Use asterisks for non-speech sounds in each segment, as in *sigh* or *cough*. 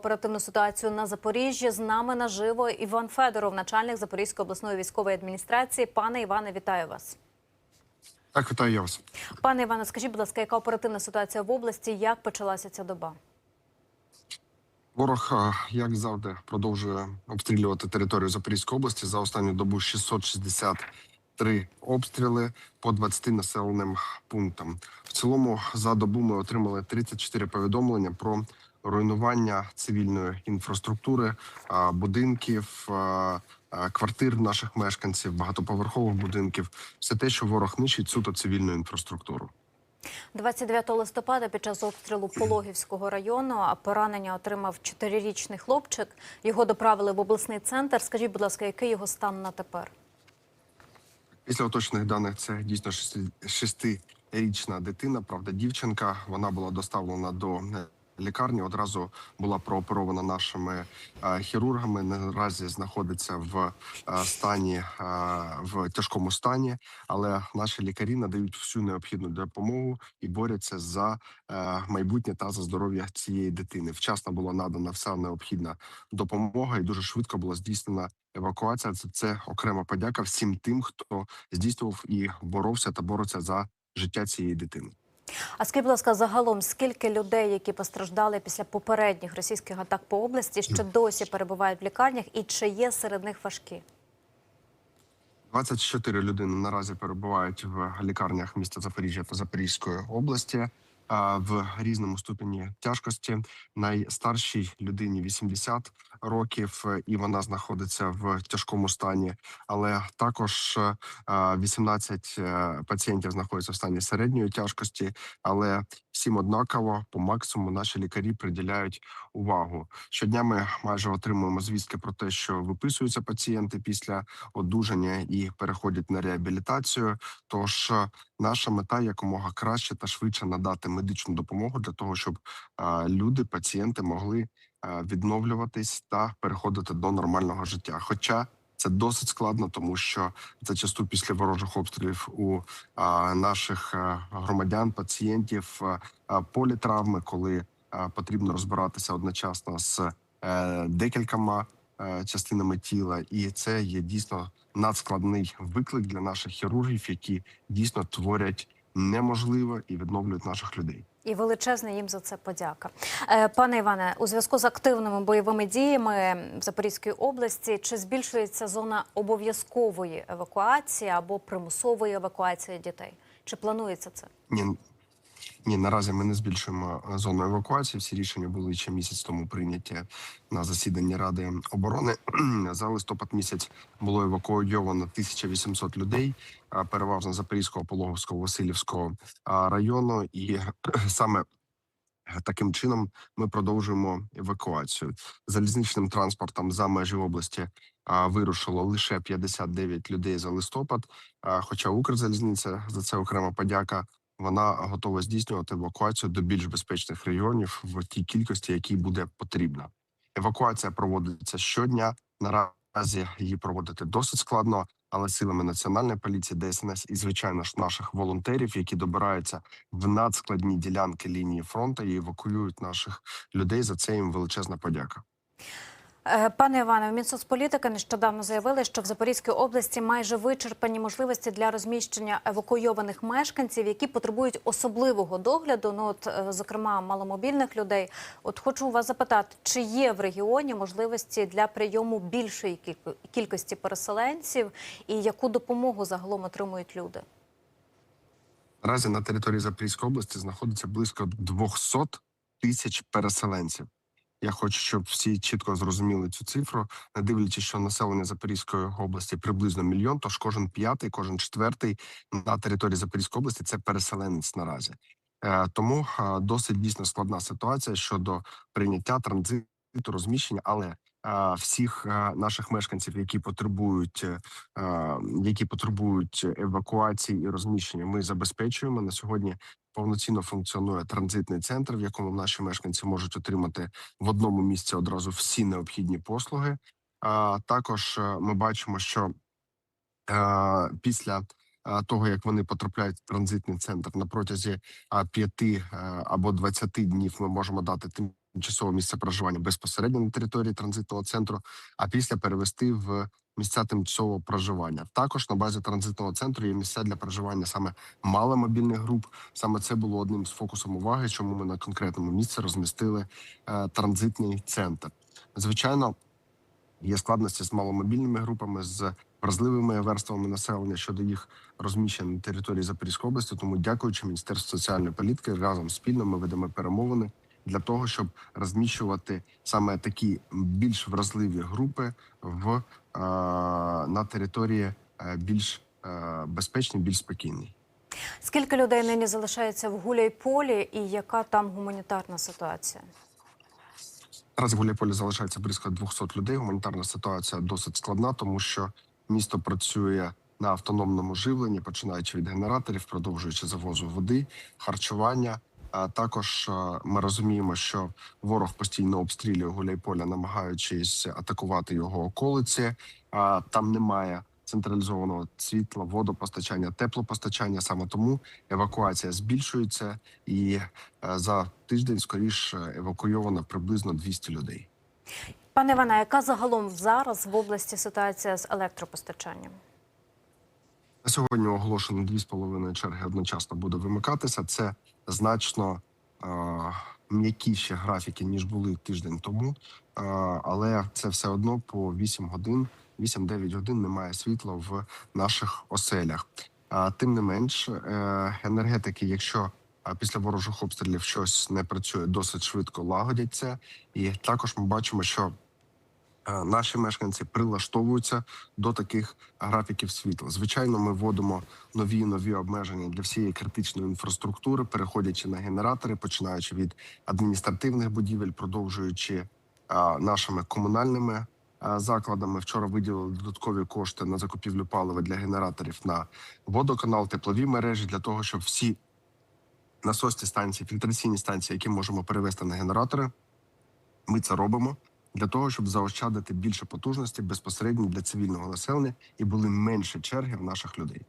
Оперативну ситуацію на Запоріжжі з нами наживо Іван Федоров, начальник Запорізької обласної військової адміністрації. Пане Іване, вітаю вас. Так, вітаю я вас. Пане Іване, скажіть, будь ласка, яка оперативна ситуація в області? Як почалася ця доба? Ворог, як завжди, продовжує обстрілювати територію Запорізької області за останню добу 663 обстріли по 20 населеним пунктам. В цілому за добу ми отримали 34 повідомлення про руйнування цивільної інфраструктури, е, будинків. е, е, Квартир наших мешканців, багатоповерхових будинків, все те, що ворог нищить суто цивільну інфраструктуру. 29 листопада під час обстрілу Пологівського району поранення отримав чотирирічний хлопчик. Його доправили в обласний центр. Скажіть, будь ласка, який його стан на тепер? Після уточних даних це дійсно шести- шестирічна дитина. Правда, дівчинка. Вона була доставлена до лікарні. Одразу була прооперована нашими е, хірургами. Наразі знаходиться в е, стані е, в тяжкому стані, але наші лікарі надають всю необхідну допомогу і борються за майбутнє та за здоров'я цієї дитини. Вчасно була надана вся необхідна допомога, і дуже швидко була здійснена евакуація. Це, це окрема подяка всім тим, хто здійснював і боровся та бореться за життя цієї дитини. А скажіть, будь ласка, загалом скільки людей, які постраждали після попередніх російських атак по області, ще досі перебувають в лікарнях, і чи є серед них важкі? 24 людини наразі перебувають в лікарнях міста Запоріжжя та Запорізької області в різному ступені тяжкості. Найстаршій людині 80 років, е, і вона знаходиться в тяжкому стані. Але також е, 18 е, пацієнтів знаходяться в стані середньої тяжкості. Але всім однаково по максимуму наші лікарі приділяють увагу. Щодня ми майже отримуємо звістки про те, що виписуються пацієнти після одужання і переходять на реабілітацію. Тож е, наша мета якомога краще та швидше надати медичну допомогу для того, щоб е, люди, пацієнти могли е, відновлюватись та переходити до нормального життя. Хоча це досить складно, тому що зачасту після ворожих обстрілів у наших е, громадян, пацієнтів е, е, політравми, коли е, потрібно розбиратися одночасно з е, декількома е, частинами тіла, і це є дійсно надскладний виклик для наших хірургів, які дійсно творять неможливе і відновлюють наших людей. І величезна їм за це подяка. Е, Пане Іване, у зв'язку з активними бойовими діями в Запорізькій області чи збільшується зона обов'язкової евакуації або примусової евакуації дітей? Чи планується це? Ні, ні, наразі ми не збільшуємо е, зону евакуації. Всі рішення були ще місяць тому прийняті на засіданні Ради оборони. *clears throat* За листопад місяць було евакуйовано 1800 людей, а переважно Запорізького, Пологовського, Васильівського району, і *clears throat* саме таким чином ми продовжуємо евакуацію. Залізничним транспортом за межі області вирушило лише 59 людей за листопад. Хоча Укрзалізниця за це окрема подяка вона готова здійснювати евакуацію до більш безпечних регіонів в тій кількості, якій буде потрібна. Евакуація проводиться щодня. Наразі її проводити досить складно, але силами національної поліції, ДСНС і звичайно ж наших волонтерів, які добираються в надскладні ділянки лінії фронту і евакуюють наших людей. За це їм величезна подяка. Е, Пане Іване, в Мінсоцполітика нещодавно заявили, що в Запорізькій області майже вичерпані можливості для розміщення евакуйованих мешканців, які потребують особливого догляду. Ну, от, е, зокрема, маломобільних людей. От хочу вас запитати, чи є в регіоні можливості для прийому більшої кілько- кількості переселенців, і яку допомогу загалом отримують люди? Наразі на території Запорізької області знаходиться близько 200 тисяч переселенців. Я хочу, щоб всі чітко зрозуміли цю цифру, не дивлячись, що населення Запорізької області приблизно мільйон. Тож кожен п'ятий, кожен четвертий на території Запорізької області це переселенець наразі. Е, тому е, досить дійсно складна ситуація щодо прийняття транзиту, розміщення, але е, всіх наших мешканців, які потребують, які потребують евакуації і розміщення, ми забезпечуємо на сьогодні. Повноцінно функціонує транзитний центр, в якому наші мешканці можуть отримати в одному місці одразу всі необхідні послуги. А також е, ми бачимо, що е, після е, того як вони потрапляють в транзитний центр на протязі а, п'яти е, або двадцяти днів, ми можемо дати тимчасове місце проживання безпосередньо на території транзитного центру, а після перевести в місця тимчасового проживання. Також на базі транзитного центру є місця для проживання саме маломобільних груп. Саме це було одним з фокусом уваги, чому ми на конкретному місці розмістили е, транзитний центр. Звичайно, є складності з маломобільними групами, з вразливими верствами населення щодо їх розміщення на території Запорізької області. Тому, дякуючи Міністерству соціальної політики, разом спільно ми ведемо перемовини для того, щоб розміщувати саме такі більш вразливі групи в е, на території е, більш е, безпечній, більш спокійній. Скільки людей нині залишається в Гуляйполі і яка там гуманітарна ситуація? Наразі в Гуляйполі залишається близько 200 людей. Гуманітарна ситуація досить складна, тому що місто працює на автономному живленні, починаючи від генераторів, продовжуючи завозу води, харчування. А також е, ми розуміємо, що ворог постійно обстрілює Гуляйполя, намагаючись атакувати його околиці. А там немає централізованого світла, водопостачання, теплопостачання. Саме тому евакуація збільшується, і е, за тиждень скоріш евакуйовано приблизно 200 людей. Пане Іване, яка загалом зараз в області ситуація з електропостачанням? На сьогодні оголошено 2,5 черги одночасно буде вимикатися. Це значно е, м'якіші графіки ніж були тиждень тому, е, але це все одно по 8 годин, 8-9 годин немає світла в наших оселях. А тим не менш, е, енергетики, якщо після ворожих обстрілів щось не працює, досить швидко лагодяться. І також ми бачимо, що наші мешканці прилаштовуються до таких графіків світла. Звичайно, ми вводимо нові нові обмеження для всієї критичної інфраструктури, переходячи на генератори, починаючи від адміністративних будівель, продовжуючи нашими комунальними закладами. Вчора виділили додаткові кошти на закупівлю палива для генераторів на водоканал, теплові мережі для того, щоб всі насосні станції, фільтраційні станції, які можемо перевести на генератори, ми це робимо для того, щоб заощадити більше потужності безпосередньо для цивільного населення і були менше черги в наших людей.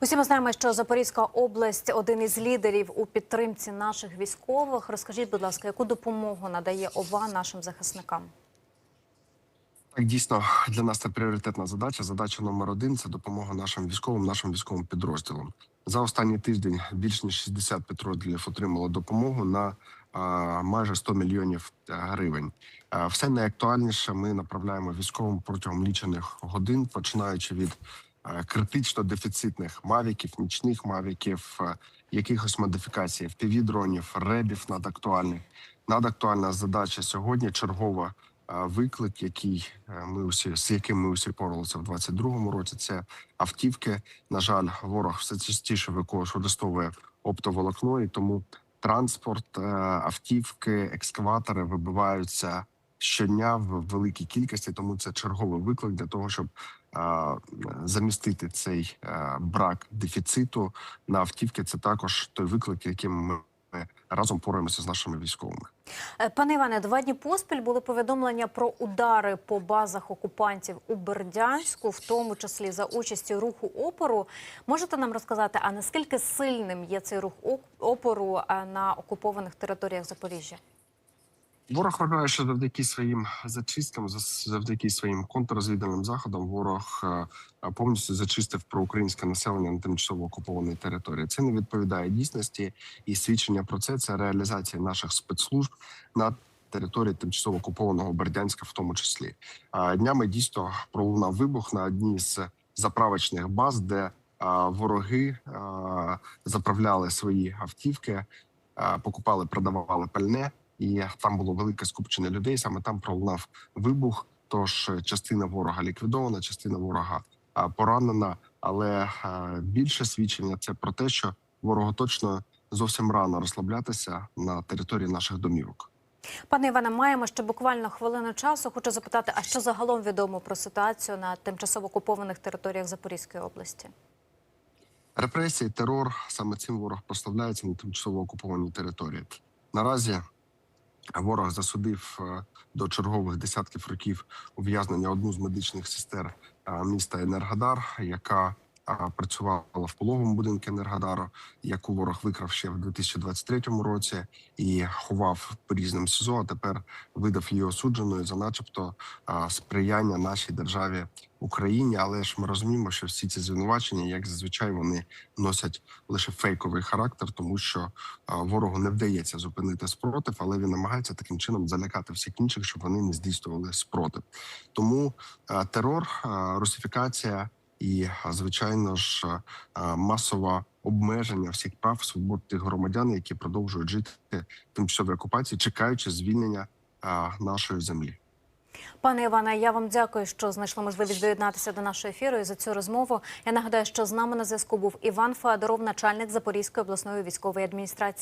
Усі ми знаємо, що Запорізька область один із лідерів у підтримці наших військових. Розкажіть, будь ласка, яку допомогу надає ОВА нашим захисникам? Так, дійсно, для нас це пріоритетна задача. Задача номер один це допомога нашим військовим, нашим військовим підрозділам. За останній тиждень більш ніж 60 підрозділів отримало допомогу на а, майже 100 мільйонів е, гривень. А, все найактуальніше ми направляємо військовим протягом лічених годин, починаючи від е, критично дефіцитних мавіків, нічних мавіків, е, якихось модифікацій FPV-дронів, ребів надактуальних. Надактуальна задача сьогодні чергова е, виклик, який е, ми усі з яким ми усі поралися в 22-му році. Це автівки. На жаль, ворог все частіше використовує оптоволокно, і тому транспорт, е, автівки, екскаватори вибиваються щодня в великій кількості. Тому це черговий виклик для того, щоб замістити цей е, брак дефіциту на автівки. Це також той виклик, яким ми ми разом пораємося з нашими військовими. Е, Пане Іване, два дні поспіль були повідомлення про удари по базах окупантів у Бердянську, в тому числі за участі руху опору. Можете нам розказати, а наскільки сильним є цей рух оп- опору е, на окупованих територіях Запоріжжя? Ворог вважає, що завдяки своїм зачисткам, завдяки своїм контррозвідувальним заходам, ворог е, е, повністю зачистив проукраїнське населення на тимчасово окупованій території. Це не відповідає дійсності, і свідчення про це це реалізація наших спецслужб на території тимчасово окупованого Бердянська, в тому числі. Днями дійсно пролунав вибух на одній з заправочних баз, де вороги заправляли свої автівки, покупали, продавали пальне і там було велике скупчення людей. Саме там пролунав вибух. Тож е, частина ворога ліквідована, частина ворога а, поранена. Але е, більше свідчення це про те, що ворогу точно зовсім рано розслаблятися на території наших домівок. Пане Іване, маємо ще буквально хвилину часу. Хочу запитати, а що загалом відомо про ситуацію на тимчасово окупованих територіях Запорізької області? Репресії, терор саме цим ворог прославляється на тимчасово окупованій території. Наразі ворог засудив е, до чергових десятків років ув'язнення одну з медичних сестер е, міста Енергодар, яка працювала в пологовому будинку Енергодару, яку ворог викрав ще в 2023 році і ховав по різним СІЗО. А тепер видав її осудженою за, начебто, сприяння нашій державі Україні. Але ж ми розуміємо, що всі ці звинувачення, як зазвичай, вони носять лише фейковий характер, тому що ворогу не вдається зупинити спротив, але він намагається таким чином залякати всіх інших, щоб вони не здійснювали спротив. Тому терор, русифікація і, звичайно ж, а, масове обмеження всіх прав свобод тих громадян, які продовжують жити в тимчасовій окупації, чекаючи звільнення нашої землі. Пане Іване, я вам дякую, що знайшли можливість доєднатися до нашого ефіру і за цю розмову. Я нагадаю, що з нами на зв'язку був Іван Феодоров, начальник Запорізької обласної військової адміністрації.